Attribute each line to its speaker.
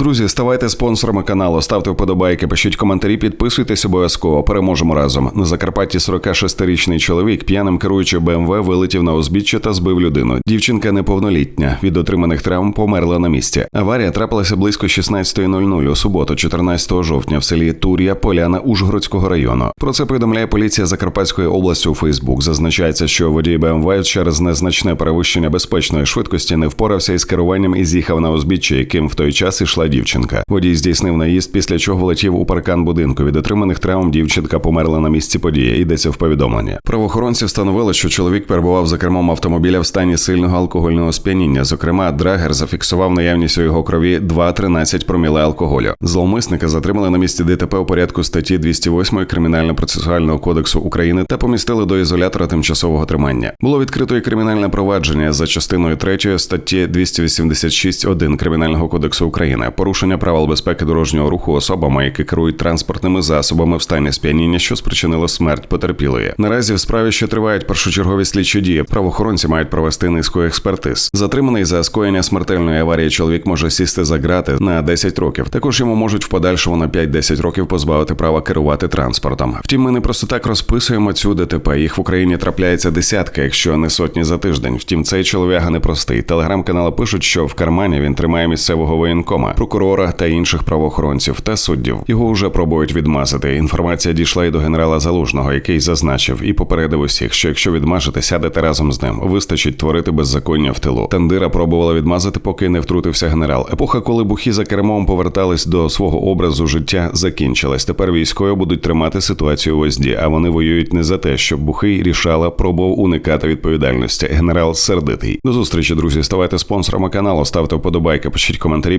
Speaker 1: Друзі, ставайте спонсорами каналу, ставте вподобайки, пишіть коментарі, підписуйтесь обов'язково. Переможемо разом. На Закарпатті 46-річний чоловік п'яним керуючи БМВ вилетів на узбіччя та збив людину. Дівчинка неповнолітня. Від отриманих травм померла на місці. Аварія трапилася близько 16.00 у суботу, 14 жовтня, в селі Тур'я, Поляна Ужгородського району. Про це повідомляє поліція Закарпатської області у Фейсбук. Зазначається, що водій БМВ через незначне перевищення безпечної швидкості не впорався із керуванням і з'їхав на узбіччя, яким в той час ішла дівчинка. Водій здійснив наїзд, після чого влетів у паркан будинку. Від отриманих травм дівчинка померла на місці події. Йдеться в повідомленні. Правоохоронці встановили, що чоловік перебував за кермом автомобіля в стані сильного алкогольного сп'яніння. Зокрема, драгер зафіксував наявність у його крові 2,13 проміле алкоголю. Зловмисника затримали на місці ДТП у порядку статті 208 Кримінально-процесуального кодексу України та помістили до ізолятора тимчасового тримання. Було відкрито і кримінальне провадження за частиною 3 статті 286.1 Кримінального кодексу України. Порушення правил безпеки дорожнього руху особами, які керують транспортними засобами в стані сп'яніння, що спричинило смерть потерпілої. Наразі в справі ще тривають першочергові слідчі дії. Правоохоронці мають провести низку експертиз. Затриманий за скоєння смертельної аварії чоловік може сісти за грати на 10 років. Також йому можуть в подальшому на 5-10 років позбавити права керувати транспортом. Втім, ми не просто так розписуємо цю ДТП. Їх в Україні трапляється десятка, якщо не сотні за тиждень. Втім, цей чоловіга непростий. Телеграм-канали пишуть, що в кармані він тримає місцевого воєнкома, прокурора та інших правоохоронців та суддів. Його вже пробують відмазати. Інформація дійшла і до генерала Залужного, який зазначив і попередив усіх, що якщо відмажете, сядете разом з ним. Вистачить творити беззаконня в тилу. Тандира пробувала відмазати, поки не втрутився генерал. Епоха, коли бухі за кермом повертались до свого образу життя, закінчилась. Тепер військові будуть тримати ситуацію в озді, а вони воюють не за те, щоб бухий рішала, пробував уникати відповідальності. Генерал сердитий. До зустрічі, друзі. Ставайте спонсорами каналу, ставте вподобайки, пишіть коментарі,